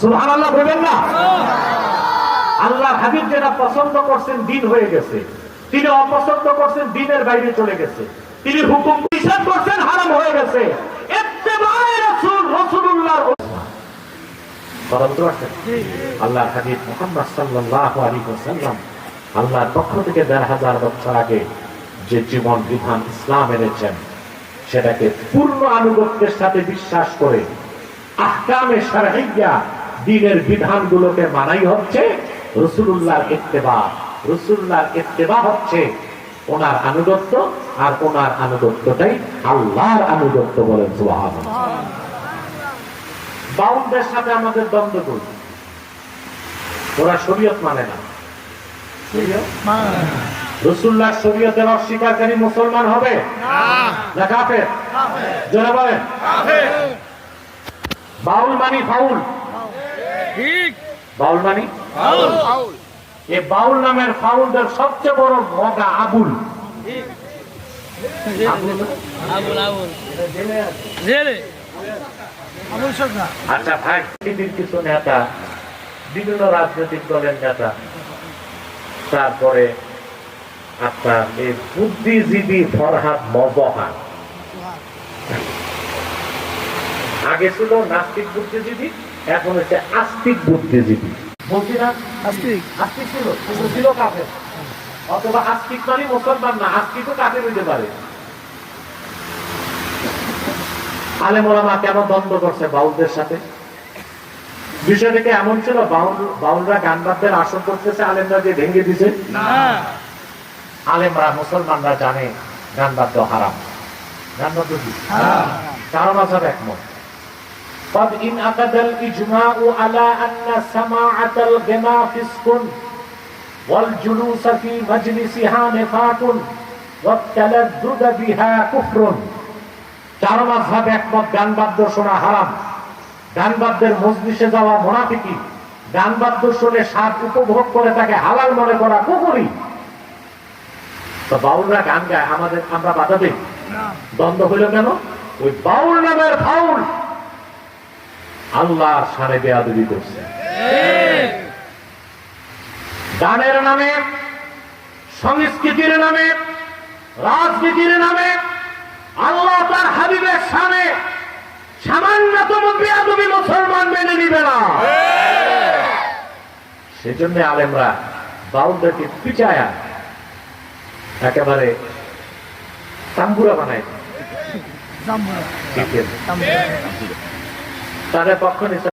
সুবহানাল্লাহ বলবেন না? আল্লাহ হাবিব যেটা পছন্দ করছেন, দিন হয়ে গেছে। তিনি অপছন্দ করছেন, দিনের বাইরে চলে গেছে। তিনি হুকুম, নিষেধ করছেন, হারাম হয়ে গেছে। আল্লাহ আল্লাহর পক্ষ থেকে দেড় হাজার বছর আগে যে জীবন বিধান ইসলাম এনেছেন, সেটাকে পূর্ণ আনুগত্যের সাথে বিশ্বাস করে আহকামে শারঈয়া দ্বীনের বিধানগুলোকে মানাই হচ্ছে রসুলুল্লাহর ইত্তেবা। রসুল্লাহর ইত্তেবা হচ্ছে ওনার আনুগত্য আর ওনার আনুগত্যটাই আল্লাহর আনুগত্য বলেন বাউন্ডের সাথে আমাদের দ্বন্দ্ব করি ওরা শরীয়ত মানে না। রসুল্লাহ শরীয়তের অস্বীকারী মুসলমান হবে? না। কাফের? বলেন। বাউল মানি ফাউল। ঠিক। বাউল মানি? এই বাউল নামের ফাউলদের সবচেয়ে বড় মগা আবুল। আবুল না? আবুল আবুল। জেলে আবুল সরকার। আচ্ছা ভাই পৃথিবীর কিছু নেতা বিভিন্ন রাজনৈতিক দলের নেতা তারপরে আপনার এই বুদ্ধিজীবী ফরহাদ মজহার আগে ছিল নাস্তিক বুদ্ধিজীবী এখন হচ্ছে আস্তিক বুদ্ধিজীবী। বলছি না? আস্তিক। আস্তিক ছিল? ছিল কাফের। অথবা আস্তিক মানে মুসলমান না আস্তিকও কাফের হইতে পারে। আলেমোলামা কেন দ্বন্দ্ব করছে বাউলদের সাথে? বিষয়টা কি এমন ছিল বাউল বাউলরা গান বাদ্যের আসর করতেছে আলেমরা যে ভেঙে দিছে? আলেমরা মুসলমানরা জানে গান বাদ্য হারাম। গান বাদ্য। কারণ আছে একমত। قد انعقد الإجماع على أن سماعة الغنى فسق والجلوس في مجلسها نفاق والتلذذ بها كفر চার মাঝহাব একমত গান বাদ্য শোনা হারাম গান বাদ্যের মজলিসে যাওয়া মোনাফিকি গান বাদ্য শুনে স্বাদ উপভোগ করে তাকে হালাল মনে করা কুকুরি তো বাউলরা গান গায় আমাদের আমরা বাধা দিই দ্বন্দ্ব হইল কেন ওই বাউল নামের ফাউল আল্লাহ সারে বেয়াদবি করছে। গানের নামে সংস্কৃতির নামে রাজনীতির নামে আল্লাহ তার হাবিবের সামনে সামান্যতম বেয়াদবি মুসলমান মেনে নিবে না। সেজন্য আলেমরা বাউলদেরকে পিছায়া একেবারে তাম্বুরা বানায়। তাদের পক্ষ নিচ্ছে